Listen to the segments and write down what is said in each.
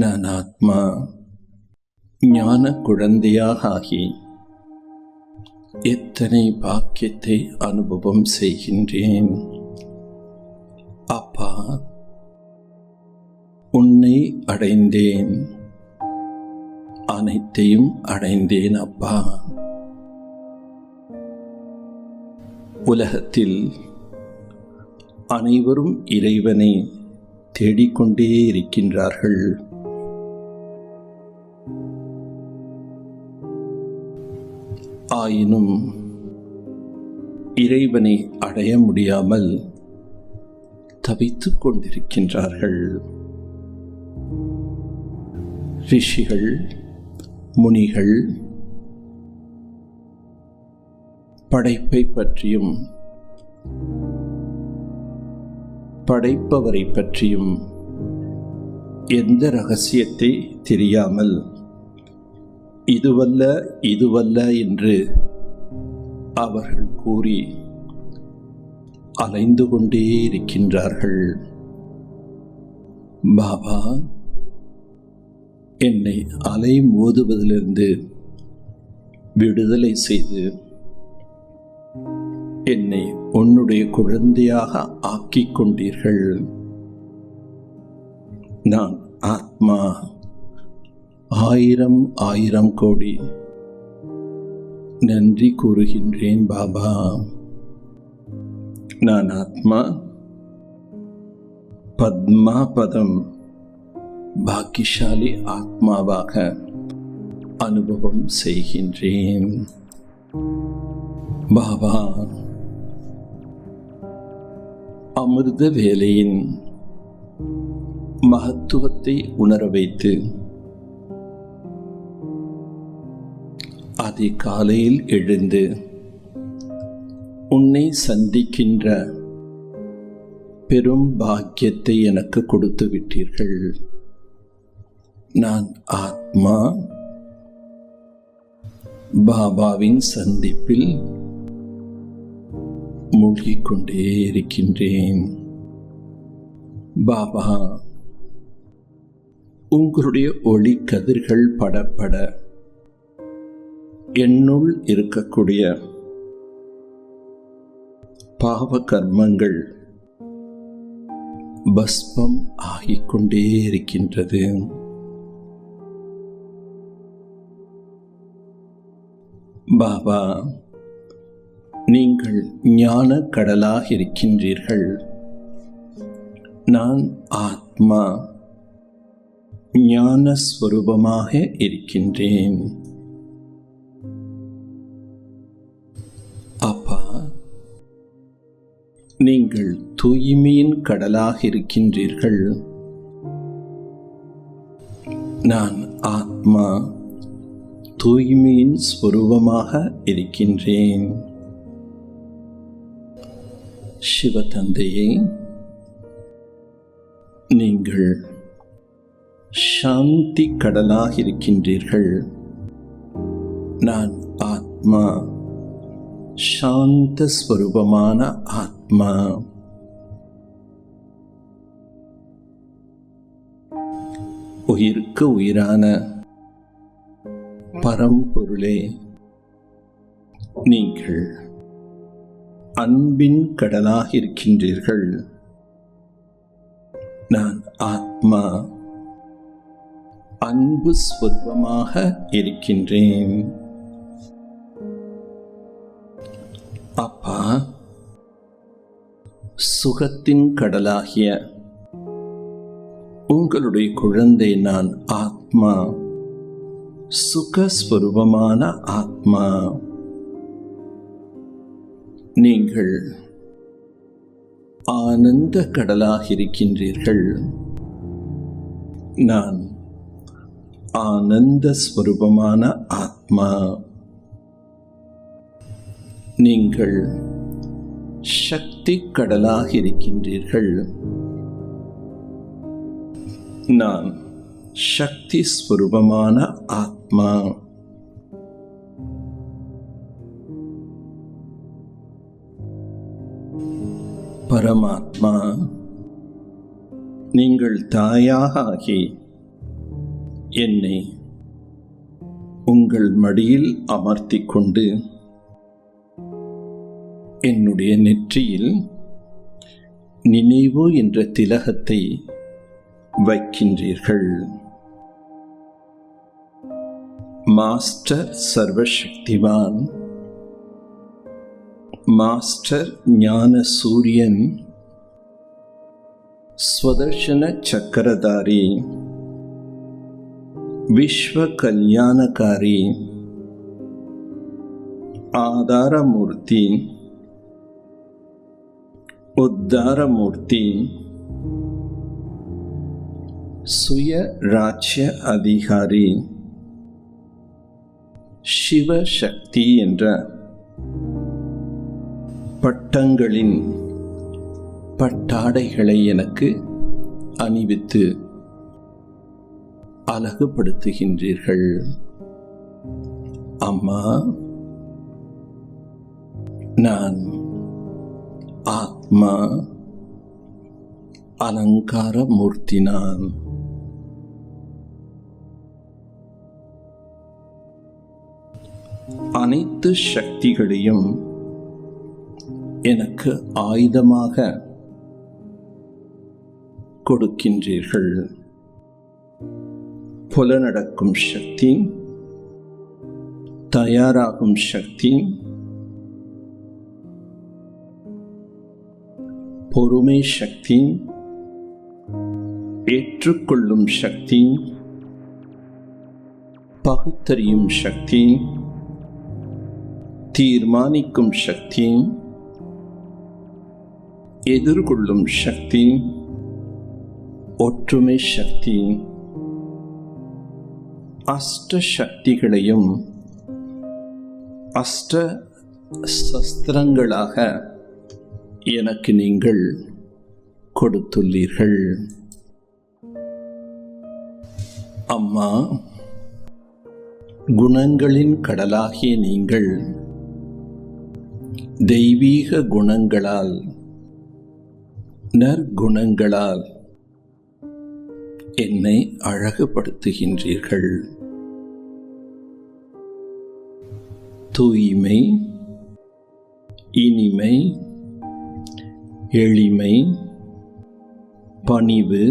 நான் ஆத்மா ஞான குழந்தையாக ஆகி எத்தனை பாக்கியத்தை அனுபவம் செய்கின்றேன்? அப்பா உன்னை அடைந்தேன். அனைத்தையும் அடைந்தேன் அப்பா. உலகத்தில் அனைவரும் இறைவனை தேடிக்கொண்டே இருக்கின்றார்கள். ஆயினும் இறைவனை அடைய முடியாமல் தவித்துக் கொண்டிருக்கின்றார்கள். ரிஷிகள் முனிகள் படைப்பை பற்றியும் படைப்பவரை பற்றியும் எந்த ரகசியத்தை தெரியாமல் இதுவல்ல இதுவல்ல என்று அவர்கள் கூறி அலைந்து கொண்டே இருக்கின்றார்கள். பாபா என்னை அலை மோதுவதிலிருந்து விடுதலை செய்து என்னை உன்னுடைய குழந்தையாக ஆக்கிக் கொண்டீர்கள். நான் ஆத்மா ஆயிரம் ஆயிரம் கோடி நன்றி கூறுகின்றேன் பாபா. நான் ஆத்மா பத்மா பதம் பாக்கியசாலி ஆத்மாவாக அனுபவம் செய்கின்றேன். பாபா அமிர்த வேலையின் மகத்துவத்தை உணர வைத்து அதை காலையில் எழுந்து உன்னை சந்திக்கின்ற பெரும் பாக்கியத்தை எனக்கு கொடுத்து விட்டீர்கள். நான் ஆத்மா. பாபாவின் சந்திப்பில் மூழ்கிக் கொண்டே இருக்கின்றேன். பாபா உங்களுடைய ஒளி கதிர்கள் படப்பட என்னுள் இருக்கக்கூடிய பாவ கர்மங்கள் பஸ்பம் ஆகிக்கொண்டே இருக்கின்றது. பாபா நீங்கள் ஞான கடலாக இருக்கின்றீர்கள். நான் ஆத்மா ஞானஸ்வரூபமாக இருக்கின்றேன். நீங்கள் தூய்மையின் கடலாக இருக்கின்றீர்கள் நான் ஆத்மா தூய்மையின் ஸ்வரூபமாக இருக்கின்றேன். சிவதந்தையே நீங்கள் சாந்தி கடலாக இருக்கின்றீர்கள் நான் ஆத்மா சாந்த ஸ்வரூபமான ஆத்மா உயிருக்கு உயிரான பரம்பொருளே நீங்கள் அன்பின் கடலாக இருக்கின்றீர்கள் நான் ஆத்மா அன்பு ஸ்வரூபமாக இருக்கின்றேன் சுகத்தின் கடலாகிய உங்களுடைய குழந்தை நான் ஆத்மா. சுகஸ்வரூபமான ஆத்மா. நீங்கள் ஆனந்த கடலாக இருக்கின்றீர்கள் நான் ஆனந்த ஸ்வரூபமான ஆத்மா. நீங்கள் சக்தி கடலாக இருக்கின்றீர்கள். நான் சக்தி ஸ்வரூபமான ஆத்மா. பரமாத்மா நீங்கள் தாயாக ஆகி என்னை உங்கள் மடியில் அமர்த்தி கொண்டு என்னுடைய நெற்றியில் நினைவு என்ற திலகத்தை வைக்கின்றீர்கள். மாஸ்டர் சர்வசக்திவான் மாஸ்டர் ஞான சூரியன் ஸ்வதர்ஷன சக்கரதாரி விஸ்வ கல்யாணகாரி ஆதாரமூர்த்தி உத்தாரமூர்த்தி. சுய ராஜ்ய அதிகாரி. சிவசக்தி என்ற பட்டங்களின் பட்டாடைகளை எனக்கு அணிவித்து அழகுபடுத்துகின்றீர்கள். அம்மா நான் மா அலங்கார மூர்த்தி நான் அனைத்து சக்திகளையும் எனக்கு ஆயுதமாக கொடுக்கின்றீர்கள். புலனடக்கும் சக்தி தயாராகும் சக்தி பொறுமை சக்தி ஏற்றுக்கொள்ளும் சக்தி பகுத்தறியும் சக்தி தீர்மானிக்கும் சக்தி எதிர்கொள்ளும் சக்தி ஒற்றுமை சக்தி அஷ்ட சக்திகளையும் அஷ்ட சஸ்திரங்களாக எனக்கு நீங்கள் கொடுத்துள்ளீர்கள். அம்மா குணங்களின் கடலாகிய நீங்கள் தெய்வீக குணங்களால் நற்குணங்களால் என்னை அழகுபடுத்துகின்றீர்கள். தூய்மை இனிமை எளிமை பணிவு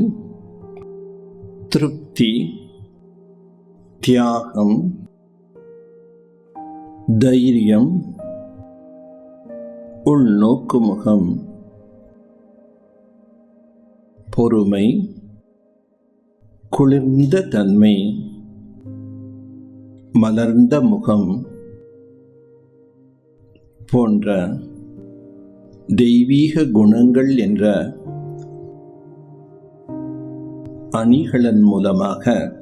திருப்தி தியாகம் தைரியம் உள்நோக்குமுகம் பொறுமை குளிர்ந்த தன்மை மலர்ந்த முகம் போன்ற தெய்வீக குணங்கள் என்ற அணிகளன் மூலமாக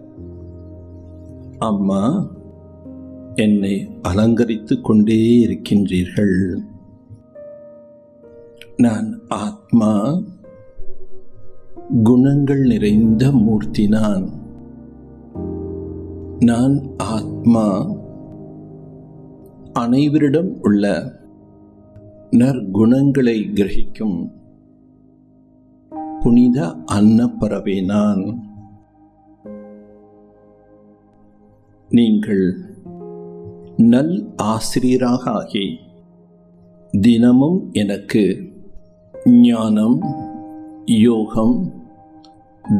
அம்மா என்னை அலங்கரித்துக் கொண்டே இருக்கின்றீர்கள். நான் ஆத்மா குணங்கள் நிறைந்த மூர்த்தி நான். நான் ஆத்மா அனைவரிடம் உள்ள நற்குணங்களை கிரகிக்கும் புனித அன்னப்பறவை நான் நீங்கள் நல் ஆசிரியராக ஆகி தினமும் எனக்கு ஞானம் யோகம்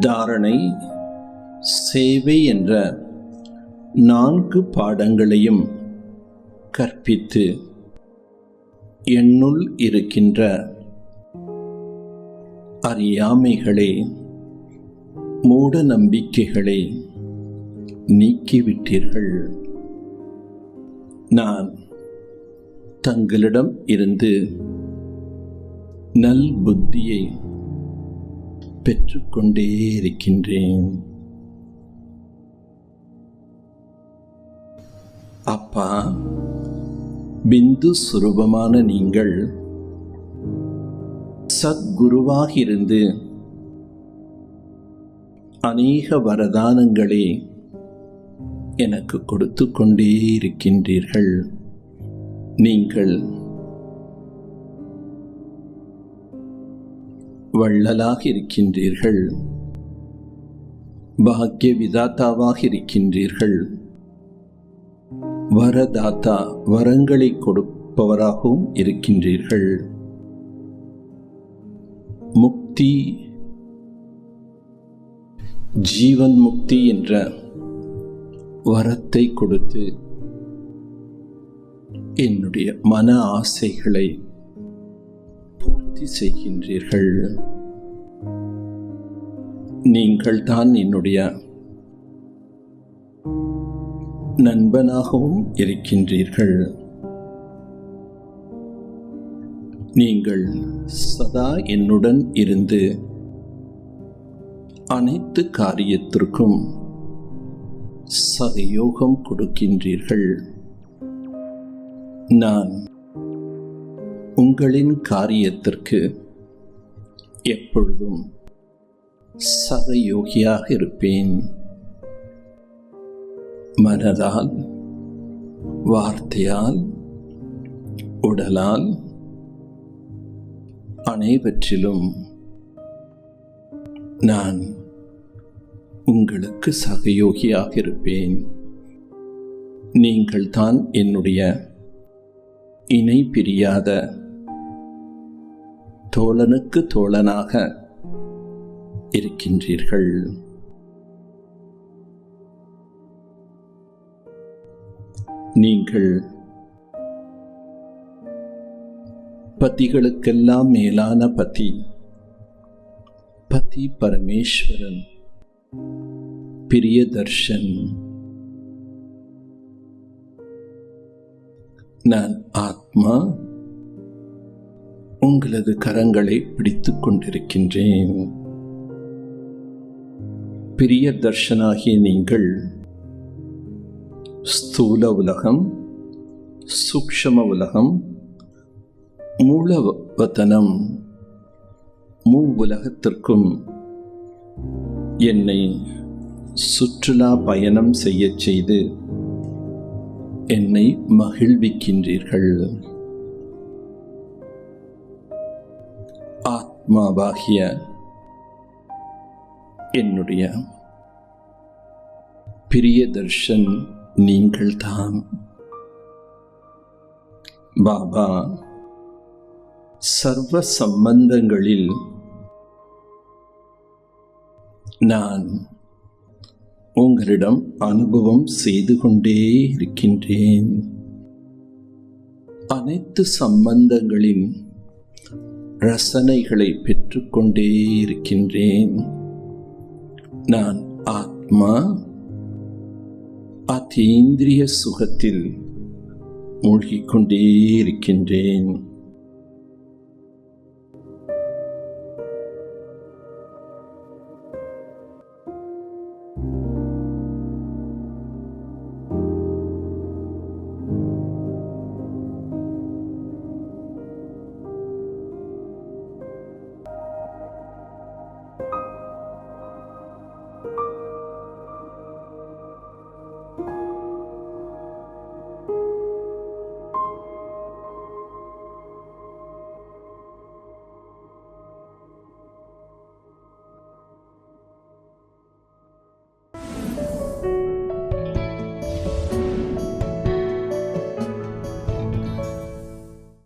தாரணை சேவை என்ற நான்கு பாடங்களையும் கற்பித்து என்னுள் இருக்கின்ற அறியாமைகளை மூட நம்பிக்கைகளை நீக்கிவிட்டீர்கள். நான் தங்களிடம் இருந்து நல் புத்தியை பெற்றுக்கொண்டே இருக்கின்றேன். அப்பா பிந்து சுரூபமான நீங்கள் சத்குருவாக இருந்து அநேக வரதானங்களை எனக்கு கொடுத்து கொண்டே இருக்கின்றீர்கள். நீங்கள் வள்ளலாக இருக்கின்றீர்கள் பாக்கிய விதாத்தாவாக இருக்கின்றீர்கள் வரதாத்தா வரங்களை கொடுப்பவராகவும் இருக்கின்றீர்கள். முக்தி ஜீவன் முக்தி என்ற வரத்தை கொடுத்து என்னுடைய மன ஆசைகளை பூர்த்தி செய்கின்றீர்கள். நீங்கள் தான் என்னுடைய நண்பனாகவும் இருக்கின்றீர்கள். நீங்கள் சதா என்னுடன் இருந்து அனைத்து காரியத்திற்கும் சகயோகம் கொடுக்கின்றீர்கள். நான் உங்களின் காரியத்திற்கு எப்பொழுதும் சகயோகியாக இருப்பேன். மனதால் வார்த்தையால் உடலால் அனைவற்றிலும் நான் உங்களுக்கு சகயோகியாக இருப்பேன். நீங்கள் தான் என்னுடைய இணை பிரியாத தோழனுக்கு தோழனாக இருக்கின்றீர்கள். நீங்கள் பதிகளுக்கெல்லாம் மேலான பதி பதி பரமேஸ்வரன் பிரியதர்ஷன். நான் ஆத்மா உங்களது கரங்களை பிடித்துக் கொண்டிருக்கின்றேன். பிரியதர்ஷனாகிய நீங்கள் ஸ்தூல உலகம் சூக்ஷம உலகம் மூலவதனம் மூ உலகத்திற்கும் என்னை சுற்றுலா பயணம் செய்யச் செய்து என்னை மகிழ்விக்கின்றீர்கள். ஆத்மாவாகிய என்னுடைய பிரியதர்ஷன் நீங்கள்தான். பாபா சர்வ சம்பந்தங்களில் நான் உங்களிடம் அனுபவம் செய்து கொண்டே இருக்கின்றேன். அனைத்து சம்பந்தங்களின் ரசனைகளை பெற்றுக்கொண்டே இருக்கின்றேன். நான் ஆத்மா அதீந்திரிய சுகத்தில் மூழ்கிக் கொண்டே இருக்கின்றேன்